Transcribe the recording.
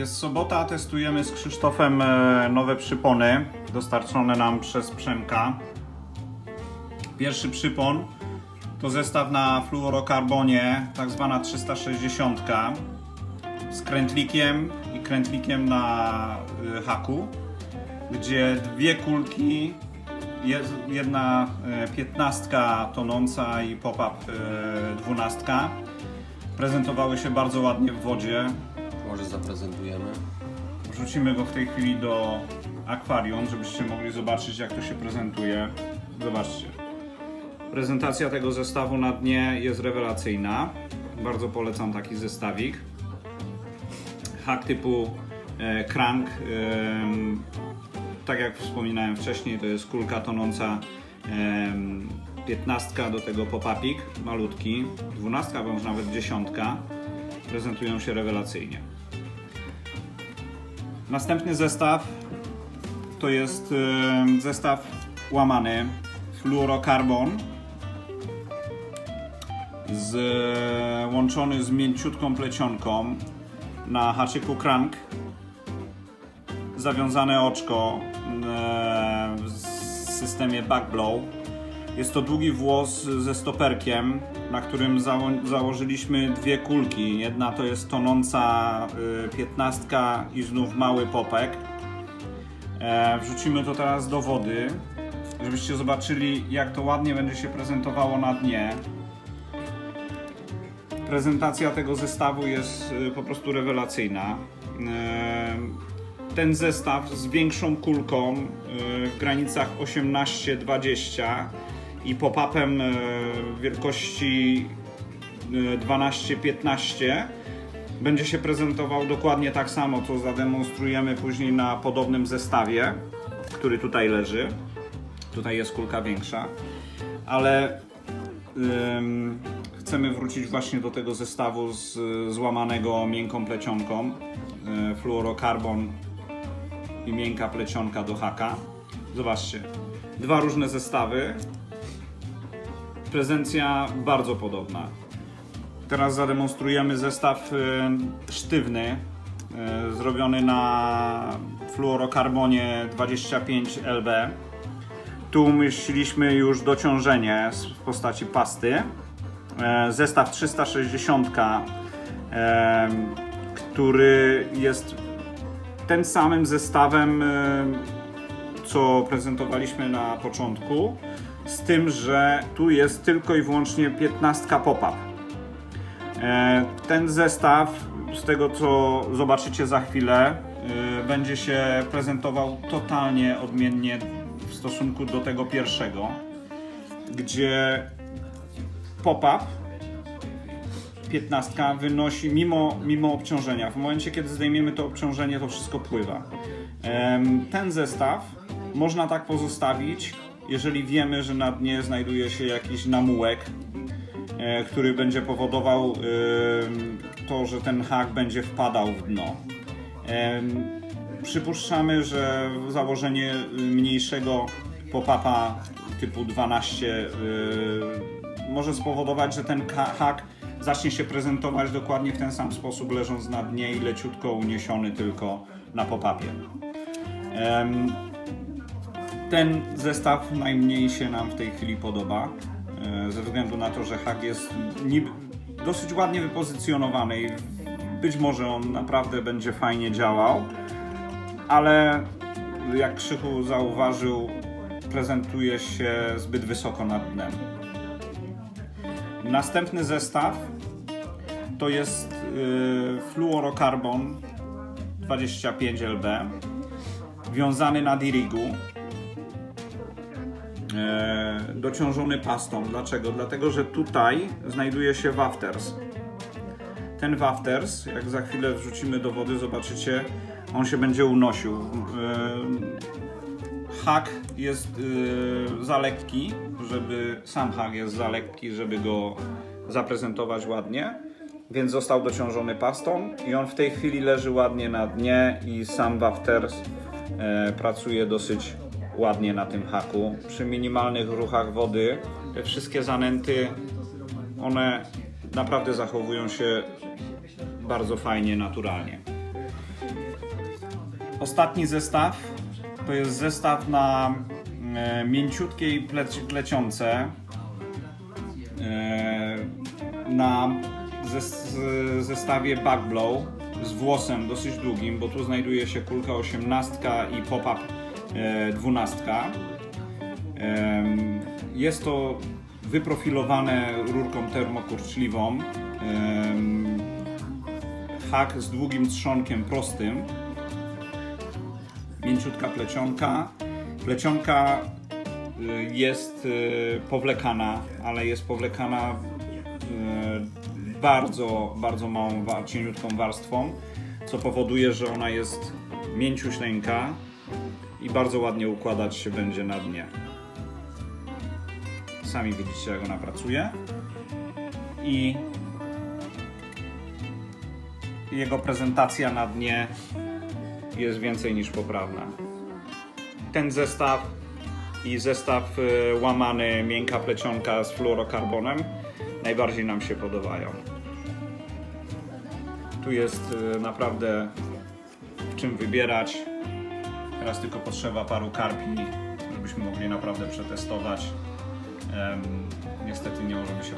Jest sobota, testujemy z Krzysztofem e, nowe przypony dostarczone nam przez Przemka. Pierwszy przypon to zestaw na fluorokarbonie, tak zwana 360 z krętlikiem i krętlikiem na y, haku, gdzie dwie kulki, jedna e, piętnastka tonąca i pop-up e, dwunastka prezentowały się bardzo ładnie w wodzie. Może zaprezentujemy. Wrzucimy go w tej chwili do akwarium, żebyście mogli zobaczyć jak to się prezentuje. Zobaczcie. Prezentacja tego zestawu na dnie jest rewelacyjna. Bardzo polecam taki zestawik. Hak typu e, em, tak jak wspominałem wcześniej, to jest kulka tonąca em, 15 do tego popapik, malutki, 12 bądź nawet 10 prezentują się rewelacyjnie. Następny zestaw to jest e, zestaw łamany fluorokarbon z, łączony z mięciutką plecionką na haczyku crank. Zawiązane oczko e, w systemie backblow jest to długi włos ze stoperkiem, na którym zało- założyliśmy dwie kulki. Jedna to jest tonąca y, piętnastka i znów mały popek. E, wrzucimy to teraz do wody, żebyście zobaczyli jak to ładnie będzie się prezentowało na dnie. Prezentacja tego zestawu jest y, po prostu rewelacyjna. E, ten zestaw z większą kulką y, w granicach 18-20 i pop-upem y, wielkości y, 12-15 będzie się prezentował dokładnie tak samo, co zademonstrujemy później na podobnym zestawie, który tutaj leży. Tutaj jest kulka większa, ale ym, chcemy wrócić właśnie do tego zestawu z złamanego miękką plecionką. y, Fluorokarbon i miękka plecionka do haka. Zobaczcie, dwa różne zestawy. Prezencja bardzo podobna. Teraz zademonstrujemy zestaw y, sztywny, y, zrobiony na fluorokarbonie 25 LB. Tu umieściliśmy już dociążenie w postaci pasty. E, Zestaw 360, e, który jest tym samym zestawem, co prezentowaliśmy na początku, z tym, że tu jest tylko i wyłącznie 15 pop-up. E, Ten zestaw, z tego co zobaczycie za chwilę, e, będzie się prezentował totalnie odmiennie w stosunku do tego pierwszego, gdzie pop-up 15 wynosi mimo, mimo obciążenia. W momencie, kiedy zdejmiemy to obciążenie, to wszystko pływa. Ten zestaw można tak pozostawić, jeżeli wiemy, że na dnie znajduje się jakiś namułek, e, który będzie powodował em, to, że ten hak będzie wpadał w dno. Em, Przypuszczamy, że założenie mniejszego pop-upa typu 12 y, może spowodować, że ten hak zacznie się prezentować dokładnie w ten sam sposób, leżąc na dnie i leciutko uniesiony tylko na pop-upie. Ten zestaw najmniej się nam w tej chwili podoba, e, ze względu na to, że hak jest niby dosyć ładnie wypozycjonowany i być może on naprawdę będzie fajnie działał, ale jak Krzychu zauważył, prezentuje się zbyt wysoko nad dnem. Następny zestaw to jest y, fluorokarbon 25 LB wiązany na dirigu dociążony pastą. Dlaczego? Dlatego, że tutaj znajduje się wafters. Ten wafters, jak za chwilę wrzucimy do wody, zobaczycie, on się będzie unosił. E, hak jest e, za lekki, żeby sam hak jest za lekki, żeby go zaprezentować ładnie. Więc został dociążony pastą i on w tej chwili leży ładnie na dnie i sam wafters e, pracuje dosyć ładnie na tym haku. Przy minimalnych ruchach wody te wszystkie zanęty one naprawdę zachowują się bardzo fajnie, naturalnie. Ostatni zestaw to jest zestaw na e, mięciutkiej pleci, plecionce e, na zes, zestawie backblow z włosem dosyć długim, bo tu znajduje się kulka 18 i pop-up e, 12. Em, Jest to wyprofilowane rurką termokurczliwą. Hak z długim trzonkiem prostym. Mięciutka plecionka. Plecionka y, jest y, powlekana, ale jest powlekana bardzo, bardzo małą, cieniutką warstwą, co powoduje, że ona jest mięciuśleńka i bardzo ładnie układać się będzie na dnie. Sami widzicie, jak ona pracuje. I jego prezentacja na dnie jest więcej niż poprawna. Ten zestaw i zestaw y, łamany miękka plecionka z fluorokarbonem najbardziej nam się podobają. Tu jest y, naprawdę w czym wybierać. Teraz tylko potrzeba paru karpi, żebyśmy mogli naprawdę przetestować. Em, niestety nie możemy się